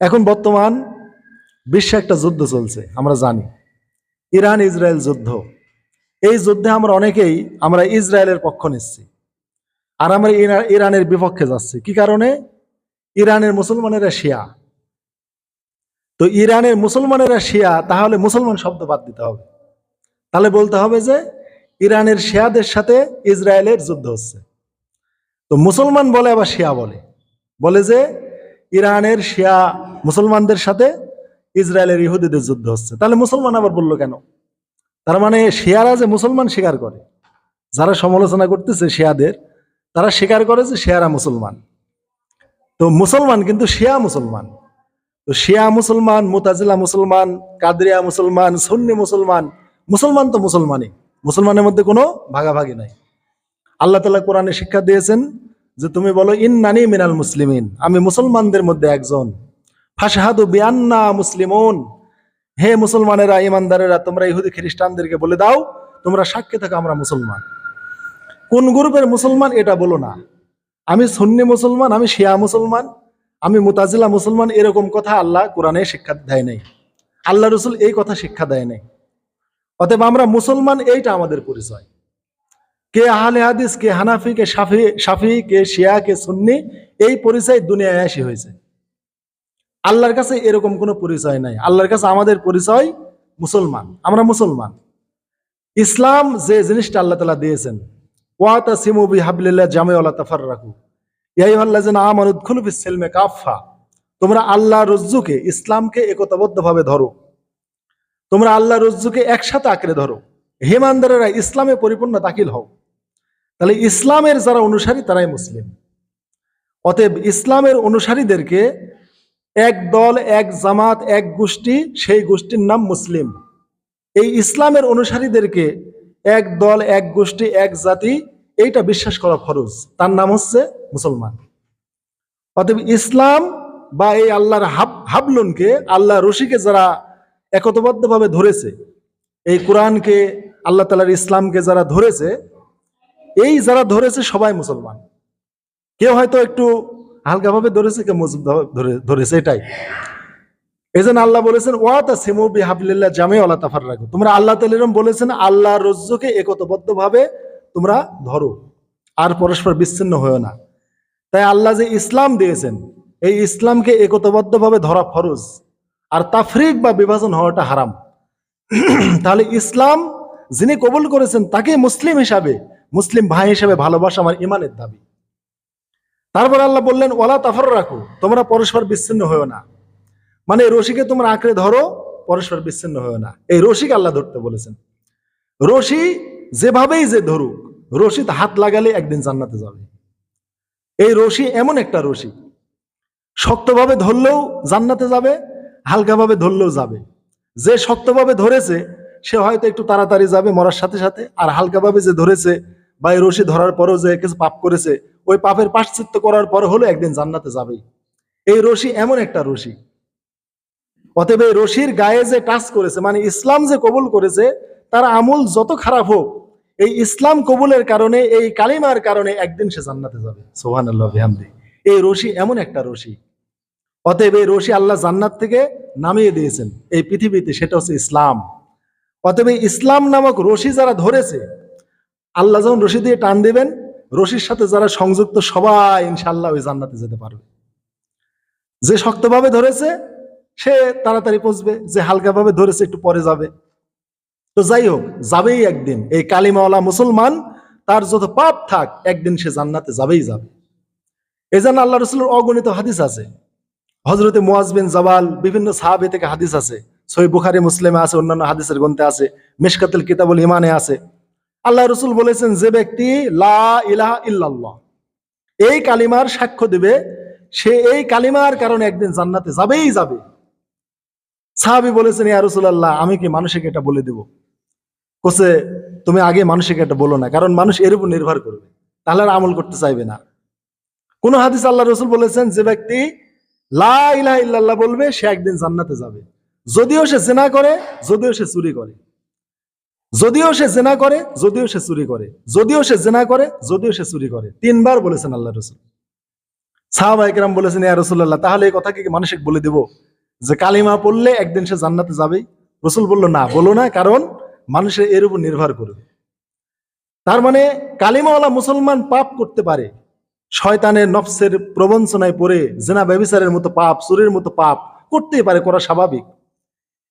এখন বর্তমান বিশ্বে একটা যুদ্ধ চলছে, আমরা জানি। ইরান, ইসরায়েল যুদ্ধ। এই যুদ্ধে আমরা অনেকেই, আমরা ইসরায়েলের পক্ষ নিচ্ছি। আর আমরা ইরানের বিপক্ষে যাচ্ছি। কি কারণে? ইরানের মুসলমানেরা শিয়া। তো ইরানের মুসলমানেরা শিয়া, তাহলে মুসলমান শব্দ বাদ দিতে হবে। তাহলে বলতে হবে যে, ইরানের শিয়াদের সাথে ইসরায়েলের যুদ্ধ হচ্ছে। তো মুসলমান বলে, আবার শিয়া বলে। বলে যে ইরানের শিয়া মুসলমানদের সাথে ইসরায়েলের ইহুদিদের যুদ্ধ হচ্ছে। তাহলে মুসলমান আবার বলল কেন? তার মানে শিয়ারা যে মুসলমান স্বীকার করে, যারা সমালোচনা করতেছে শিয়াদের, তারা স্বীকার করে যে শিয়ারা মুসলমান। তো মুসলমান কিন্তু শিয়া মুসলমান। তো শিয়া মুসলমান, মুতাজিলা মুসলমান, কাদরিয়া মুসলমান, সুন্নি মুসলমান মুসলমান তো মুসলমানই। মুসলমানের মধ্যে কোনো ভাগাভাগি নাই। আল্লাহ তালা কোরআনে শিক্ষা দিয়েছেন যে তুমি বলো, ইন্নানি মিনাল মুসলিমিন। আমি মুসলমানদের মধ্যে একজন। ফাশহাদু বিয়ান্না মুসলিমুন। হে মুসলমানেরা ইমানদারেরা তোমরা ইহুদি খ্রিস্টানদেরকে বলে দাও, তোমরা সাক্ষী থাকো, আমরা মুসলমান। কোন গ্রুপের মুসলমান, এটা বলো না। আমি সুন্নি মুসলমান, আমি শিয়া মুসলমান, আমি মুতাজিলা মুসলমান, এরকম কথা আল্লাহ কোরআনে শিক্ষা দেয় নাই। আল্লাহ রসুল এই কথা শিক্ষা দেয় নাই। অতএব আমরা মুসলমান, এইটা আমাদের পরিচয়। কে আহলে হাদিস, কে হানাফি, কে সাফি সাফি কে শিয়া, কে সুন্নি, এই পরিচয় দুনিয়ায় আসি হয়েছে। আল্লাহর কাছে এরকম কোনো পরিচয় নাই। আল্লাহর কাছে আমাদের পরিচয় মুসলমান। আমরা মুসলমান। ইসলাম যে জিনিসটা আল্লাহ তালা দিয়েছেন ওয়াতা সিমুবি হাবলিল্লাহ জামে আল্লাহ তাফার রাখু ইয়াইহাল্লাহ যেন আমার উদ্খুল ফিসেলমে কাফা তোমরা আল্লাহ রজ্জুকে ইসলামকে একতাবদ্ধভাবে ধরো। তোমরা আল্লাহ রজ্জুকে একসাথে আঁকড়ে ধরো। হেমানদারেরা ইসলামে পরিপূর্ণ দাখিল হও। তাহলে ইসলামের যারা অনুসারী, তারাই মুসলিম। অতএব ইসলামের অনুসারীদেরকে এক দল, এক জামাত, এক গোষ্ঠী, সেই গোষ্ঠীর নাম মুসলিম। এই ইসলামের অনুসারীদেরকে এক দল, এক গোষ্ঠী, এক জাতি, এইটা বিশ্বাস করা ফরজ। তার নাম হচ্ছে মুসলমান। অতএব ইসলাম বা এই আল্লাহর হাব, হাবলুনকে আল্লাহ রশিকে যারা একতবদ্ধভাবে ধরেছে, এই কোরআনকে, আল্লাহ তালার ইসলামকে যারা ধরেছে এই যারা ধরেছে সবাই মুসলমান। কেউ হয়তো একটু হালকাভাবে ধরেছে, কেউ ধরেছে, এটাই। এই জন্য আল্লাহ বলেছেন জামে আল্লাহ তাফার রাখো তোমরা আল্লাহ তালিরম বলেছেন আল্লাহ রজ্জুকে একতবদ্ধ ভাবে তোমরা ধরো, আর পরস্পর বিচ্ছিন্ন হয়েও না। তাই আল্লাহ যে ইসলাম দিয়েছেন, এই ইসলামকে একতবদ্ধ ভাবে ধরা ফরজ, আর তাফরিক বা বিভাজন হওয়াটা হারাম। তাহলে ইসলাম যিনি কবুল করেছেন তাকে মুসলিম হিসাবে মুসলিম ভাই হিসেবে ভালোবাসা আমার ইমানের দাবি। তারপর আল্লাহ বললেন ওলা তাফর রাখো তোমরা পরস্পর বিচ্ছিন্ন হয়েও না। মানে রশিকে তোমরা আঁকড়ে ধরো, পরস্পর বিচ্ছিন্ন হয়েও না। এই রশিকে আল্লাহ ধরতে বলেছেন। রশি যেভাবেই যে ধরুক রশিদ হাত লাগালে একদিন জান্নাতে যাবে। এই রশি এমন একটা রশি। শক্তভাবে ধরলেও জান্নাতে যাবে, হালকাভাবে ধরলেও যাবে। যে শক্তভাবে ধরেছে, সে হয়তো একটু তাড়াতাড়ি যাবে মরার সাথে সাথে, আর হালকাভাবে যে ধরেছে বা এই রশি ধরার পরেও যে কিছু পাপ করেছে, ওই পাপের পাশ্চিত্য করার পরে হলো একদিন জান্নাতে যাবেই এই রশি এমন একটা রশি। অতএব এই রশির গায়ে যে টাচ করেছে মানে ইসলাম যে কবুল করেছে, তার আমল যত খারাপ হোক, এই ইসলাম কবুলের কারণে, এই কালিমার কারণে একদিন সে জান্নাতে যাবে। সোহান আল্লাহ এই রশি এমন একটা রশি। অতএব এই রশি আল্লাহ জান্নাত থেকে নামিয়ে দিয়েছেন। এই পৃথিবীতে সেটা হচ্ছে ইসলাম। অতএব ইসলাম নামক রশি যারা ধরেছে আল্লাহ যখন রশি দিয়ে টান দিবেন, রশির সাথে যারা সংযুক্ত সবাই ইনশাল্লাহ ওই জান্নাতে যেতে পারবে। যে শক্তভাবে ধরেছে, সে তাড়াতাড়ি পৌঁছবে, যে হালকাভাবে ধরেছে, একটু পরে যাবে। তো যাই হোক, যাবেই একদিন। এই কালিমাওয়ালা মুসলমান, তার যত পাপ থাক, একদিন সে জান্নাতে যাবেই যাবে। এই জন্য আল্লাহ রসুলের অগণিত হাদিস আছে। হজরতে মুয়াজ বিন জাবাল, বিভিন্ন সাহাবে থেকে হাদিস আছে। সই বুখারি, মুসলিমে আছে, অন্যান্য হাদিসের গ্রন্থে আছে। মিশকাতুল কিতাবুল ইমানে আছে। আল্লাহ রসুল বলেছেন, যে ব্যক্তি লা ইলাহা ইল্লাল্লাহ, এই কালিমার সাক্ষ্য দিবে, সে এই কালিমার কারণে একদিন জান্নাতে যাবেই যাবে। সাহাবি বলেছেন, ইয়া রসুল্লাহ আমি কি মানুষকে এটা বলে দেব? কোসে তুমি আগে মানুষকে এটা বলো না, কারণ মানুষ এর উপর নির্ভর করবে, তাহলে আর আমল করতে চাইবে না। কোন হাদিস আল্লাহ রসুল বলেছেন, যে ব্যক্তি লা ইলাহা ইল্লাল্লাহ বলবে, সে একদিন জান্নাতে যাবে। যদিও সে জেনা করে, যদিও সে চুরি করে। যদিও সে জেনা করে, যদিও সে চুরি করে। যদিও সে জেনা করে, যদিও সে চুরি করে। তিনবার বলেছেন আল্লাহ রসুল। সাহাবা বলেছেন, ইয়া রসুল্লাহ তাহলে এই কথা কি মানুষকে বলে দেব? যে কালিমা পড়লে একদিন সে জান্নাতে যাবেই? রসুল বলল, না, বলো না, কারণ মানুষের এর উপর নির্ভর করবে। তার মানে কালিমাওয়ালা মুসলমান পাপ করতে পারে। শয়তানের নফসের প্রবঞ্চনায় পড়ে, জেনা ব্যবিচারের মতো পাপ, চুরির মতো পাপ করতেই পারে, করা স্বাভাবিক।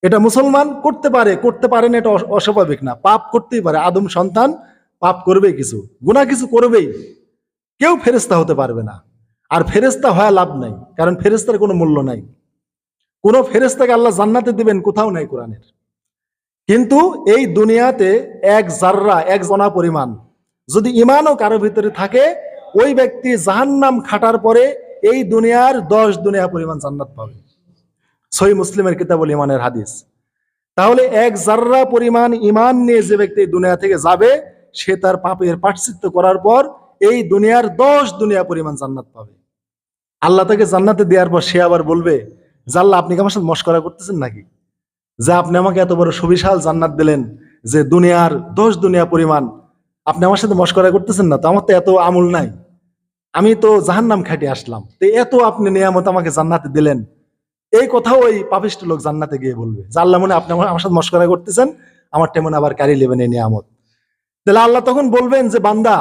এটা মুসলমান করতে পারে করতে পারে না, এটা অস্বাভাবিক না। পাপ করতেই পারে। আদম সন্তান পাপ করবে কিছু গুণা কিছু করবেই। কেউ ফেরেস্তা হতে পারবে না। আর ফেরেস্তা হওয়া লাভ নাই, কারণ ফেরেস্তার কোনো মূল্য নাই। কোনো ফেরেস্তাকে আল্লাহ জান্নাতে দিবেন কোথাও নাই কোরআনের। কিন্তু এই দুনিয়াতে এক জাররা, এক জনা পরিমাণ। যদি ইমানও কারও ভিতরে থাকে, ওই ব্যক্তি জাহান্নাম খাটার পরে এই দুনিয়ার দশ দুনিয়া পরিমাণ জান্নাত পাবে। সই মুসলিমের কিতাবুল ইমানের হাদিস। তাহলে এক জাররা পরিমাণ ইমান নিয়ে যে ব্যক্তি দুনিয়া থেকে যাবে, সে তার পাপের পাঠচিত্ত করার পর এই দুনিয়ার দশ দুনিয়া পরিমাণ জান্নাত পাবে। আল্লাহ তাকে জান্নাতে দেওয়ার পর সে আবার বলবে জাল্লাহ আপনি কি আমার সাথে মস্করা করতেছেন নাকি? যে আপনি আমাকে এত বড় সুবিশাল জান্নাত দিলেন যে দুনিয়ার দশ দুনিয়া পরিমাণ, আপনি আমার সাথে মস্করা করতেছেন না? তো আমার তো এত আমল নাই। আমি তো জাহান্নাম খাইতে আসলাম। তো এত আপনি নিয়ামত আমাকে জান্নাতে দিলেন। এই কথাও ওই পাপিষ্ট লোক জান্নাতে গিয়ে বলবে, যে আল্লাহ মনে আপনি আমার সাথে মস্করা করতেছেন, আমার তেমন আবার কারি নেবেন এই নিয়ামত। তাহলে আল্লাহ তখন বলবেন যে, বান্দা,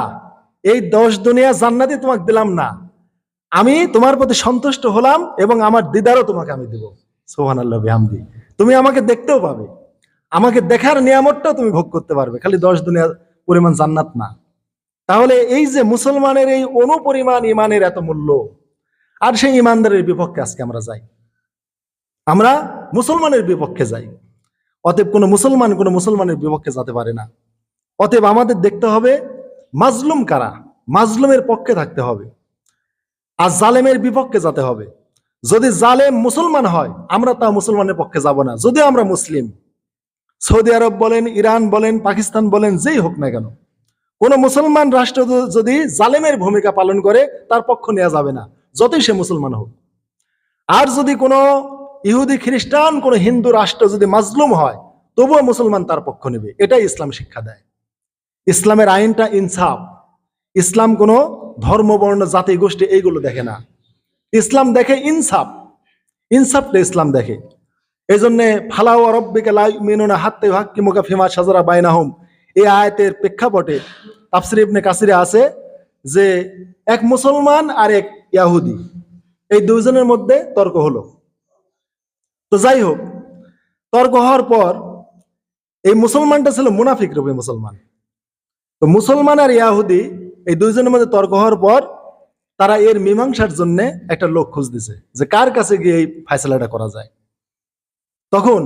এই দশ দুনিয়া জান্নাতে তোমাকে দিলাম না। আমি তোমার প্রতি সন্তুষ্ট হলাম এবং আমার দিদারও তোমাকে আমি দেব। সোহান আল্লাহ বিহামদি। তুমি আমাকে দেখতেও পাবে। আমাকে দেখার নিয়ামতটাও তুমি ভোগ করতে পারবে। খালি দশ দুনিয়া পরিমাণ জান্নাত না। তাহলে এই যে মুসলমানের এই অনুপরিমাণ ইমানের এত মূল্য, আর সেই ইমানদারের বিপক্ষে আজকে আমরা যাই। আমরা মুসলমানের বিপক্ষে যাই। অতএব কোনো মুসলমান কোনো মুসলমানের বিপক্ষে যেতে পারে না। অতএব আমাদের দেখতে হবে মাজলুম কারা? মাজলুমের পক্ষে থাকতে হবে। আর জালেমের বিপক্ষে যেতে হবে। যদি জালেম মুসলমান হয়, আমরা তা মুসলমানের পক্ষে যাব না। যদিও আমরা মুসলিম, সৌদি আরব বলেন, ইরান বলেন, পাকিস্তান বলেন, যেই হোক না কেন, কোন মুসলমান রাষ্ট্র যদি জালেমের ভূমিকা পালন করে, তার পক্ষ নেওয়া যাবে না, যতই সে মুসলমান হোক। আর যদি কোনো ইহুদি খ্রিস্টান কোন হিন্দু রাষ্ট্র যদি মাজলুম হয়, তবুও মুসলমান তার পক্ষ নেবে। এটাই ইসলাম শিক্ষা দেয়। ইসলামের আইনটা ইনসাফ। ইসলাম কোনো ধর্ম, বর্ণ, জাতি, গোষ্ঠী এইগুলো দেখে না। ইসলাম দেখে ইনসাফ। ইনসাফটা ইসলাম দেখে। এই জন্য ফালাও রব্বিকে মিনুনা হাত্তে হাক্কি মুখা ফিমা সাজারা বাইনাহুম। এই আয়াতের প্রেক্ষাপটে তাফসির ইবনে কাসিরে আছে যে, এক মুসলমান আর এক ইয়াহুদি। এই দুইজনের মধ্যে তর্ক হলো। তো যাই হোক তর্ক হওয়ার পর এই মুসলমানটা ছিল মুনাফিক রূপে মুসলমান। তো মুসলমান আর ইয়াহুদি এই দুইজনের মধ্যে তর্ক হওয়ার পর তারা এর মীমাংসার জন্য একটা লোক খোঁজ দিছে যে কার কাছে গিয়ে এই ফাইসলাটা করা যায়। তখন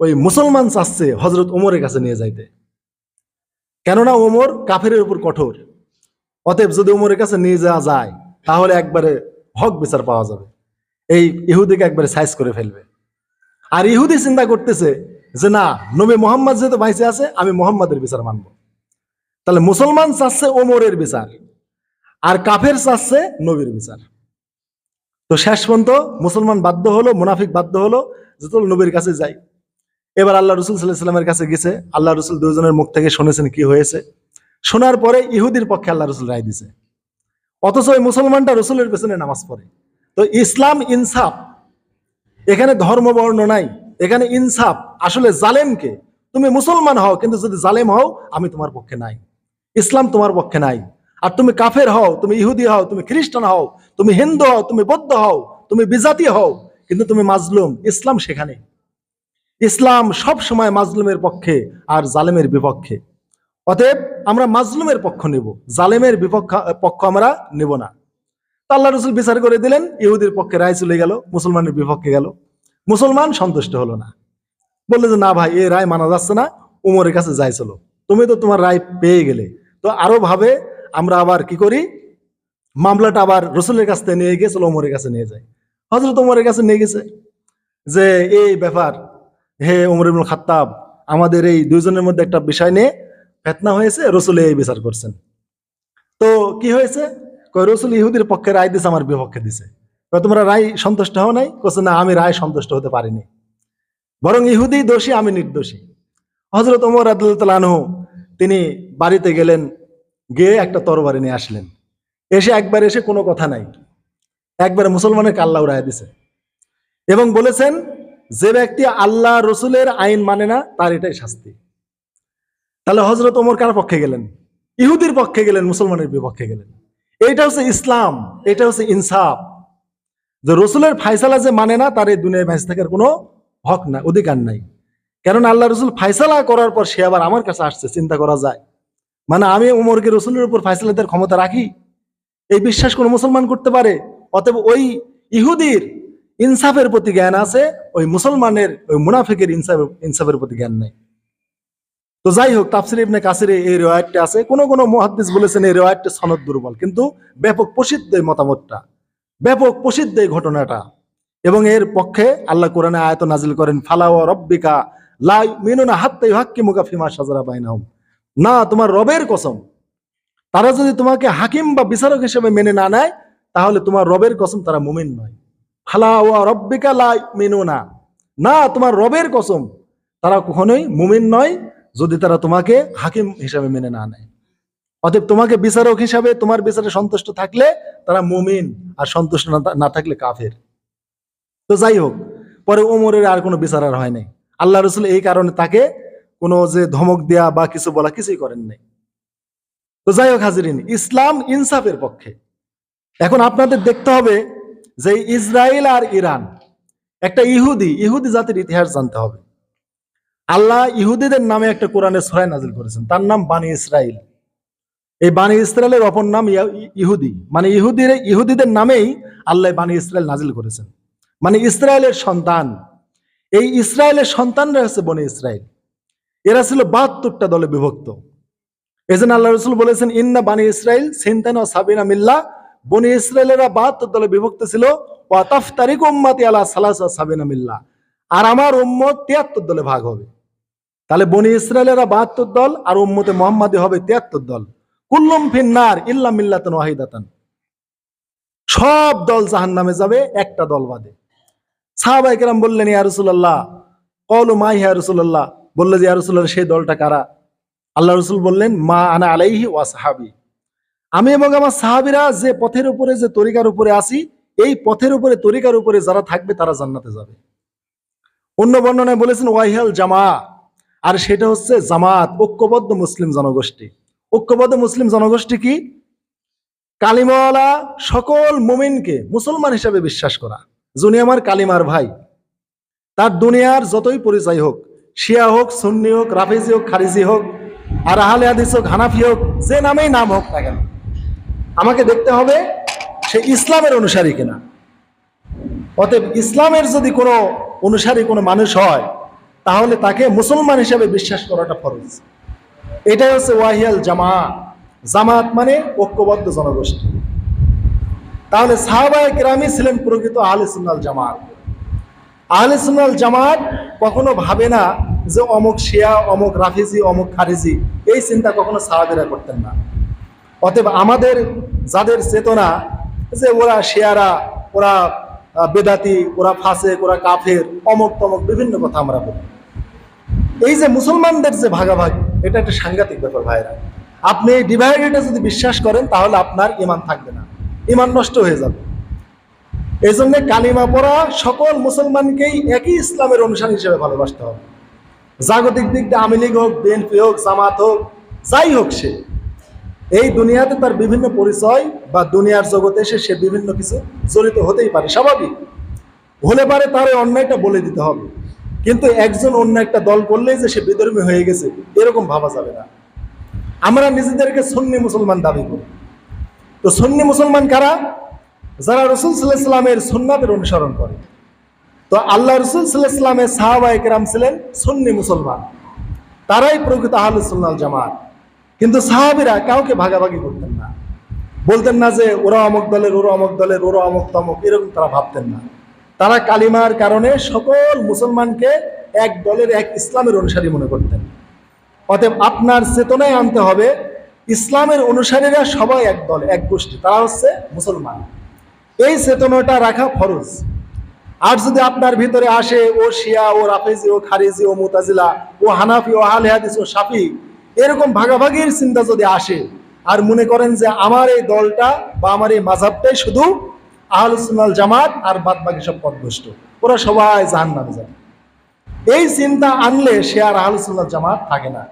ওই মুসলমান চাচ্ছে হজরত ওমরের কাছে নিয়ে যাইতে। কেননা ওমর কাফেরের উপর কঠোর। অতএব যদি ওমরের কাছে নিয়ে যাওয়া যায়, তাহলে একবারে হক বিচার পাওয়া যাবে। এই ইহুদিকে একবারে সাইজ করে ফেলবে। আর ইহুদি চিন্তা করতেছে যে, না, নবী মোহাম্মদ যেহেতু বাইসে আছে, আমি মোহাম্মদের বিচার মানবো। তাহলে মুসলমান চাচ্ছে ওমরের বিচার, আর কাফের চাচ্ছে নবীর বিচার। তো শেষ পর্যন্ত মুসলমান বাধ্য হলো, মুনাফিক বাধ্য হলো, যে তোর নবীর কাছে যাই। এবার আল্লাহ রসুল সাল্লাহামের কাছে গেছে। আল্লাহ রসুল দুজনের মুখ থেকে শুনেছেন কি হয়েছে। শোনার পরে ইহুদির পক্ষে আল্লাহ রসুল রায় দিছে। অথচ ওই মুসলমানটা রসুলের পেছনে নামাজ পড়ে। তো ইসলাম ইনসাফ, এখানে ধর্ম বর্ণ নাই, এখানে ইনসাফ। আসলে জালেমকে তুমি মুসলমান হও, কিন্তু যদি জালেম হও, আমি তোমার পক্ষে নাই। ইসলাম তোমার পক্ষে নাই। আর তুমি কাফের হও, তুমি ইহুদি হও, তুমি খ্রিস্টান হও, তুমি হিন্দু হও, তুমি বৌদ্ধ হও, তুমি বিজাতি হও, কিন্তু তুমি মাজলুম। ইসলাম সেখানে। ইসলাম সব সময় মাজলুমের পক্ষে আর জালেমের বিপক্ষে। অতএব আমরা মাজলুমের পক্ষ নেব, জালেমের বিপক্ষ, পক্ষ আমরা নেব না। আল্লাহ রসুল বিচার করে দিলেন, ইহুদির পক্ষে রায় চলে গেল, মুসলমানের বিপক্ষে গেল। মুসলমান সন্তুষ্ট হলো না। বললে যে, না ভাই, এই রায় মানা যাচ্ছে না, উমরের কাছে যাই, চলো। তুমি তো তোমার রায় পেয়ে গেলে। তো আরও ভাবে আমরা আবার কি করি? মামলাটা আবার রসুলের কাছ থেকে নিয়ে গিয়ে চলো উমরের কাছে নিয়ে যায় হজরত উমরের কাছে নিয়ে গেছে যে, এই ব্যাপার, হে উমর ইবনুল খাত্তাব, আমাদের এই দুইজনের মধ্যে একটা বিষয় নিয়ে ফেতনা হয়েছে, রসুল এই বিচার করছেন। তো কি হয়েছে? কয়, রসুল ইহুদির পক্ষে রায় দিছে, আমার বিপক্ষে দিছে। তোমরা রায় সন্তুষ্ট হও নাই? কোসে না, আমি রায় সন্তুষ্ট হতে পারিনি। বরং ইহুদি দোষী, আমি নির্দোষী। হজরত ওমর আদুল্লাহ তিনি বাড়িতে গেলেন, গিয়ে একটা তরবারি নিয়ে আসলেন। এসে একবার এসে কোনো কথা নাই। একবার মুসলমানের কাল্লা রায় দিছে। এবং বলেছেন, যে ব্যক্তি আল্লাহ রসুলের আইন মানে না, তার এটাই শাস্তি। তাহলে হজরত ওমর কার পক্ষে গেলেন? ইহুদির পক্ষে গেলেন, মুসলমানের বিপক্ষে গেলেন? এইটা হচ্ছে ইসলাম এটা হচ্ছে ইনসাফ। যে রসুলের ফাইসালা যে মানে না, তার এই দুনিয়ায় ভাইস থাকার কোনো হক না অধিকার নাই। কারণ আল্লাহ রসুল ফাইসালা করার পর সে আবার আমার কাছে আসছে, চিন্তা করা যায়। মানে আমি উমরকে রসুলের উপর ফাইসালা দেওয়ার ক্ষমতা রাখি? এই বিশ্বাস কোন মুসলমান করতে পারে? অতএব ওই ইহুদির ইনসাফের প্রতি জ্ঞান আছে, ওই মুসলমানের, ওই মুনাফিকের ইনসাফের ইনসাফের প্রতি জ্ঞান নেই। তো যাই হোক তাফসির ইবনে কাসিরে এই রেওয়ায়তটা আছে। কোন কোন মুহাদ্দিস বলেছেন এই রেওয়ায়তটা সনদ দুর্বল, কিন্তু ব্যাপক প্রসিদ্ধ এই মতামতটা, ব্যাপক প্রসিদ্ধ এই ঘটনাটা। এবং এর পক্ষে আল্লাহ কোরআনে আয়ত নাজিল করেন ফালাওয়া রব্বিকা লাই মিনুনা হাত্তে হাক্কি মুকা ফিমা সাজরা বাইনাহুম। না, তোমার রবের কসম। তারা যদি তোমাকে হাকিম বা বিচারক হিসেবে মেনে না নেয়, তাহলে তোমার রবের কসম তারা মুমিন নয়। ফালাওয়া রব্বিকা লাই মিনুনা না, তোমার রবের কসম তারা কখনোই মুমিন নয়। যদি তারা তোমাকে হাকিম হিসাবে মেনে না নেয়। অতএব তোমাকে বিচারক হিসাবে তোমার বিচারে সন্তুষ্ট থাকলে তারা মুমিন আর সন্তুষ্ট না- থাকলে কাফের। তো যাই হোক, পরে ওমরের আর কোনো বিচার আর হয় নাই। আল্লাহ রসুল এই কারণে তাকে কোনো যে ধমক দেয়া বা কিছু বলা কিছুই করেন নাই। তো যাই হোক হাজিরিন, ইসলাম ইনসাফের পক্ষে। এখন আপনাদের দেখতে হবে যে ইসরায়েল আর ইরান, একটা ইহুদি ইহুদি জাতির ইতিহাস জানতে হবে। আল্লাহ ইহুদিদের নামে একটা কোরআনের সরাই নাজিল করেছেন। তার নাম বানি ইসরাইল এই বানি ইসরায়েলের অপর নাম ইহুদি। মানে ইহুদির ইহুদিদের নামেই আল্লাহ বানি ইসরায়েল নাজিল করেছেন। মানে ইসরায়েলের সন্তান। এই ইসরায়েলের সন্তানরা হচ্ছে বনে ইসরায়েল এরা ছিল বাহাত্তরটা দলে বিভক্ত। এজন্য আল্লাহ রসুল বলেছেন, ইন্না বানি ইসরায়েল সিনতান ও সাবিনা মিল্লা। বনি ইসরায়েলেরা বাহাত্তর দলে বিভক্ত ছিল ওয়াতাফ তারিক উম্মাতি আলা সালাস সাবিনা মিল্লা। আর আমার উম্মত তিয়াত্তর দলে ভাগ হবে। তাহলে বনি ইসরায়েলেরা বাহাত্তর দল আর উম্মতে মোহাম্মদী হবে তিয়াত্তর দল। কুল্লুম ফিন্নার ইল্লা মিল্লাতন ওয়াহিদাতান। সব দল জাহান নামে যাবে, একটা দল বাদে। সাহাবাই কেরাম বললেন, ইয়া রসুল্লাহ কলু মা ইয়া রসুল্লাহ বললে যে, ইয়া রসুল্লাহ সেই দলটা কারা? আল্লাহ রসুল বললেন, মা আনা আলাইহি ওয়া সাহাবি। আমি এবং আমার সাহাবিরা যে পথের উপরে, যে তরিকার উপরে আসি, এই পথের উপরে, তরিকার উপরে যারা থাকবে, তারা জান্নাতে যাবে। অন্য বর্ণনায় বলেছেন, ওয়াইহাল জামা আর সেটা হচ্ছে জামাত, ঐক্যবদ্ধ মুসলিম জনগোষ্ঠী। ঐক্যবদ্ধ মুসলিম জনগোষ্ঠী কি? কালিমাওয়ালা সকল মুমিনকে মুসলমান হিসাবে বিশ্বাস করা। যিনি আমার কালিমার ভাই। তার দুনিয়ার যতই পরিচয় হোক, শিয়া হোক, সুন্নি হোক, রাফিজি হোক, খারিজি হোক, আর আহলে হাদিস হোক, হানাফি হোক, যে নামেই নাম হোক না কেন, আমাকে দেখতে হবে সে ইসলামের অনুসারী কিনা। অতএব ইসলামের যদি কোনো অনুসারী কোনো মানুষ হয়, তাহলে তাকে মুসলমান হিসাবে বিশ্বাস করাটা ফরজ। এটাই হচ্ছে ওয়াহিয়াল জামা জামাত মানে ঐক্যবদ্ধ জনগোষ্ঠী। তাহলে সাহাবায় কেরামি ছিলেন প্রকৃত আহলে সুন্নাল জামাত আহলে জামাত কখনো ভাবে না যে অমুক শিয়া, অমুক রাফিজি, অমুক খারিজি, এই চিন্তা কখনো সাহাবেরা করতেন না। অতএব আমাদের যাদের চেতনা যে ওরা শিয়ারা, ওরা বেদাতি, ওরা ফাঁসে ওরা কাফের, অমক তমক বিভিন্ন কথা আমরা বলি। এই যে মুসলমানদের যে ভাগাভাগি, এটা একটা সাংঘাতিক ব্যাপার ভাইরা। আপনি এই ডিভাইডেডে যদি বিশ্বাস করেন, তাহলে আপনার ইমান থাকবে না। ইমান নষ্ট হয়ে যাবে। এই জন্য কালিমা পড়া সকল মুসলমানকেই একই ইসলামের অনুসারী হিসেবে ভালোবাসতে হবে। জাগতিক দিক দিয়ে আওয়ামী হোক, বিএনপি হোক, জামাত হোক, যাই হোক সে। এই দুনিয়াতে তার বিভিন্ন পরিচয় বা দুনিয়ার জগতে এসে সে বিভিন্ন কিছু জড়িত হতেই পারে, স্বাভাবিক। হলে পারে তার অন্যায়টা বলে দিতে হবে। কিন্তু একজন অন্য একটা দল করলেই যে সে বিধর্মী হয়ে গেছে, এরকম ভাবা যাবে না। আমরা নিজেদেরকে সুন্নি মুসলমান দাবি করি। তো সুন্নি মুসলমান কারা? যারা রসুল সাল্লাহ সাল্লামের সুন্নাতের অনুসরণ করে। তো আল্লাহ রসুল সাল্লাহ সাল্লামের সাহাবা একরাম ছিলেন সুন্নি মুসলমান। তারাই প্রকৃত আহলুসুল্লাহ জামাত। কিন্তু সাহাবিরা কাউকে ভাগাভাগি করতেন না। বলতেন না যে, ওরা অমক দলের, ওরা অমক দলের, ওরা অমক তমক, এরকম তারা ভাবতেন না। তারা কালিমার কারণে সকল মুসলমানকে এক দলের, এক ইসলামের অনুসারী মনে করতেন। অতএব আপনার চেতনায় আনতে হবে, ইসলামের অনুসারীরা সবাই এক দল, এক গোষ্ঠী, তারা হচ্ছে মুসলমান। এই চেতনাটা রাখা ফরজ। আর যদি আপনার ভিতরে আসে, ও শিয়া, ও রাফেজি, ও খারিজি, ও মুতাজিলা, ও হানাফি, ও আহলে ও সাফি এরকম ভাগাভাগির চিন্তা যদি আসে, আর মনে করেন যে আমার এই দলটা বা আমার এই মাঝাবটাই শুধু আহলুসুন্নাল জামাত আর বাদ বাকি সব পদভষ্ট ওরা সবাই জাহান নামে যায় এই চিন্তা আনলে সে আর আহলুসুন্নাল জামাত থাকে না।